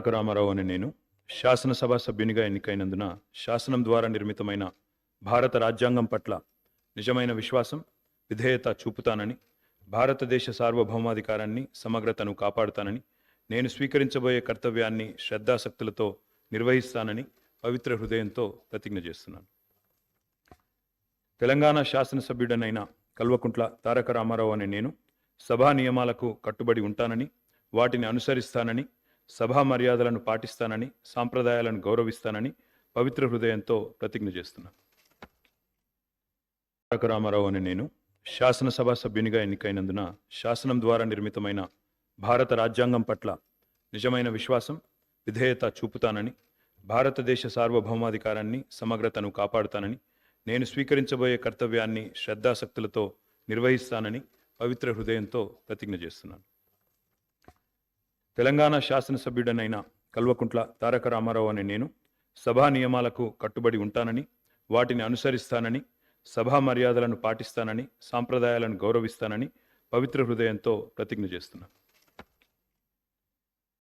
రామారావు అనే నేను శాసనసభ సభ్యునిగా ఎన్నికైనందున శాసనం ద్వారా నిర్మితమైన భారత రాజ్యాంగం పట్ల నిజమైన విశ్వాసం విధేయత చూపుతానని భారతదేశ సార్వభౌమాధికారాన్ని సమగ్రతను కాపాడుతానని నేను స్వీకరించబోయే కర్తవ్యాన్ని శ్రద్ధాశక్తులతో నిర్వహిస్తానని పవిత్ర హృదయంతో ప్రతిజ్ఞ చేస్తున్నాను. తెలంగాణ శాసనసభ్యుడనైన కల్వకుంట్ల తారక రామారావు అనే నేను సభా నియమాలకు కట్టుబడి ఉంటానని వాటిని అనుసరిస్తానని సభా మర్యాదలను పాటిస్తానని సాంప్రదాయాలను గౌరవిస్తానని పవిత్ర హృదయంతో ప్రతిజ్ఞ చేస్తున్నాను. తారక రామారావు అని నేను శాసనసభ సభ్యునిగా ఎన్నికైనందున శాసనం ద్వారా నిర్మితమైన భారత రాజ్యాంగం పట్ల నిజమైన విశ్వాసం విధేయత చూపుతానని భారతదేశ సార్వభౌమాధికారాన్ని సమగ్రతను కాపాడుతానని నేను స్వీకరించబోయే కర్తవ్యాన్ని శ్రద్ధాసక్తులతో నిర్వహిస్తానని పవిత్ర హృదయంతో ప్రతిజ్ఞ చేస్తున్నాను. తెలంగాణ శాసనసభ్యుడనైన కల్వకుంట్ల తారక రామారావు అనే నేను సభా నియమాలకు కట్టుబడి ఉంటానని వాటిని అనుసరిస్తానని సభా మర్యాదలను పాటిస్తానని సాంప్రదాయాలను గౌరవిస్తానని పవిత్ర హృదయంతో ప్రతిజ్ఞ చేస్తున్నాను.